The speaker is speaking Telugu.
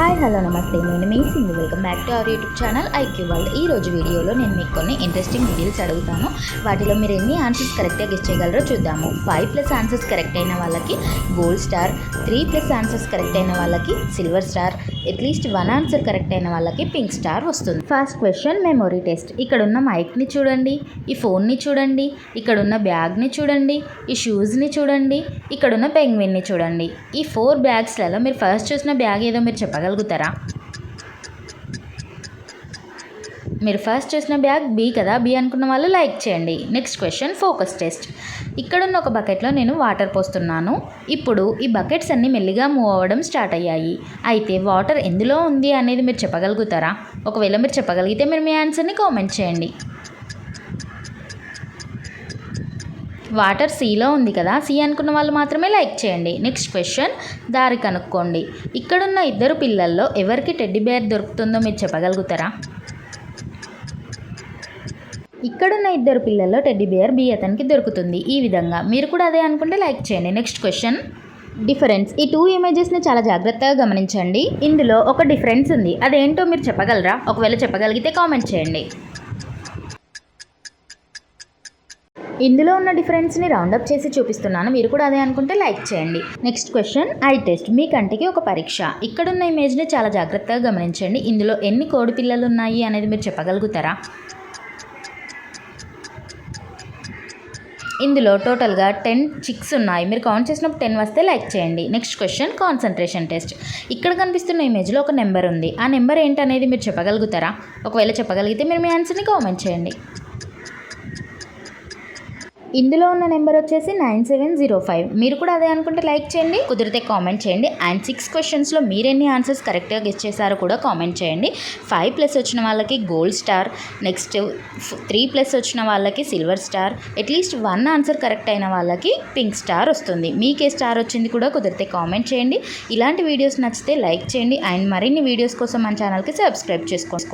హాయ్ హలో నమస్తే. నేను మీ Sindhu. Welcome back to our YouTube channel IQ world ఈ రోజు వీడియోలో నేను మీకు కొన్ని ఇంట్రెస్టింగ్ డీటెయిల్స్ అడుగుతాను. వాటిలో మీరు ఎన్ని ఆన్సర్స్ కరెక్ట్గా గెస్ట్ చేయగలరో చూద్దాము. ఫైవ్ ప్లస్ ఆన్సర్స్ కరెక్ట్ అయిన వాళ్ళకి gold star three plus answers correct అయిన వాళ్ళకి silver star at least one answer correct అయిన వాళ్ళకి పింక్ స్టార్ వస్తుంది. ఫస్ట్ క్వశ్చన్ మెమొరీ టెస్ట్ ఇక్కడ ఉన్న మైక్ని చూడండి ఈ ఫోన్ని చూడండి ఇక్కడ ఉన్న బ్యాగ్ని చూడండి ఈ షూస్ని చూడండి ఇక్కడ ఉన్న పెంగ్విన్ని చూడండి. ఈ ఫోర్ బ్యాగ్స్లలో మీరు ఫస్ట్ చూసిన బ్యాగ్ ఏదో మీరు చెప్పగలుగుతారా మీరు ఫస్ట్ చూసిన బ్యాగ్ బి కదా? బి అనుకున్న వాళ్ళు లైక్ చేయండి. నెక్స్ట్ క్వశ్చన్ ఫోకస్ టెస్ట్ ఇక్కడున్న ఒక బకెట్లో నేను వాటర్ పోస్తున్నాను. ఇప్పుడు ఈ బకెట్స్ అన్నీ మెల్లిగా మూవ్ అవ్వడం స్టార్ట్ అయ్యాయి. అయితే వాటర్ ఎందులో ఉంది అనేది మీరు చెప్పగలుగుతారా? ఒకవేళ మీరు చెప్పగలిగితే మీరు మీ ఆన్సర్ని కామెంట్ చేయండి. వాటర్ సీలో ఉంది కదా సీ అనుకున్న వాళ్ళు మాత్రమే లైక్ చేయండి. నెక్స్ట్ క్వశ్చన్ దారి కనుక్కోండి. ఇక్కడున్న ఇద్దరు పిల్లల్లో ఎవరికి టెడ్డీ బేర్ దొరుకుతుందో మీరు చెప్పగలుగుతారా? ఇక్కడున్న ఇద్దరు పిల్లల్లో టెడ్డీ బేర్ బి అతనికి దొరుకుతుంది. ఈ విధంగా మీరు కూడా అదే అనుకుంటే లైక్ చేయండి. Next question difference. ఈ టూ ఇమేజెస్ని చాలా జాగ్రత్తగా గమనించండి. ఇందులో ఒక డిఫరెన్స్ ఉంది. అదేంటో మీరు చెప్పగలరా? ఒకవేళ చెప్పగలిగితే కామెంట్ చేయండి. ఇందులో ఉన్న డిఫరెన్స్ని రౌండప్ చేసి చూపిస్తున్నాను. మీరు కూడా అదే అనుకుంటే లైక్ చేయండి. నెక్స్ట్ క్వశ్చన్ ఐ టెస్ట్ మీ కంటికి ఒక పరీక్ష. ఇక్కడున్న ఇమేజ్ని చాలా జాగ్రత్తగా గమనించండి. ఇందులో ఎన్ని కోడి పిల్లలు ఉన్నాయి అనేది మీరు చెప్పగలుగుతారా? ఇందులో టోటల్గా టెన్ చిక్స్ ఉన్నాయి. మీరు కౌంట్ చేసినప్పుడు టెన్ వస్తే లైక్ చేయండి. నెక్స్ట్ క్వశ్చన్ కాన్సన్ట్రేషన్ టెస్ట్ ఇక్కడ కనిపిస్తున్న ఇమేజ్లో ఒక నెంబర్ ఉంది. ఆ నెంబర్ ఏంటనేది మీరు చెప్పగలుగుతారా? ఒకవేళ చెప్పగలిగితే మీరు మీ ఆన్సర్ని కామెంట్ చేయండి. ఇందులో ఉన్న నెంబర్ వచ్చేసి నైన్ సెవెన్ జీరో ఫైవ్. మీరు కూడా అదే అనుకుంటే లైక్ చేయండి కుదిరితే కామెంట్ చేయండి అండ్ సిక్స్ క్వశ్చన్స్లో మీరు ఎన్ని ఆన్సర్స్ కరెక్ట్గా గెస్ట్ చేశారో కూడా కామెంట్ చేయండి. ఫైవ్ ప్లస్ వచ్చిన వాళ్ళకి gold star next three plus వచ్చిన వాళ్ళకి silver star at least one answer correct అయిన వాళ్ళకి పింక్ స్టార్ వస్తుంది. మీకే స్టార్ వచ్చింది కూడా కుదిరితే కామెంట్ చేయండి. ఇలాంటి వీడియోస్ నచ్చితే లైక్ చేయండి అండ్ మరిన్ని వీడియోస్ కోసం మన ఛానల్కి సబ్స్క్రైబ్ చేసుకోండి.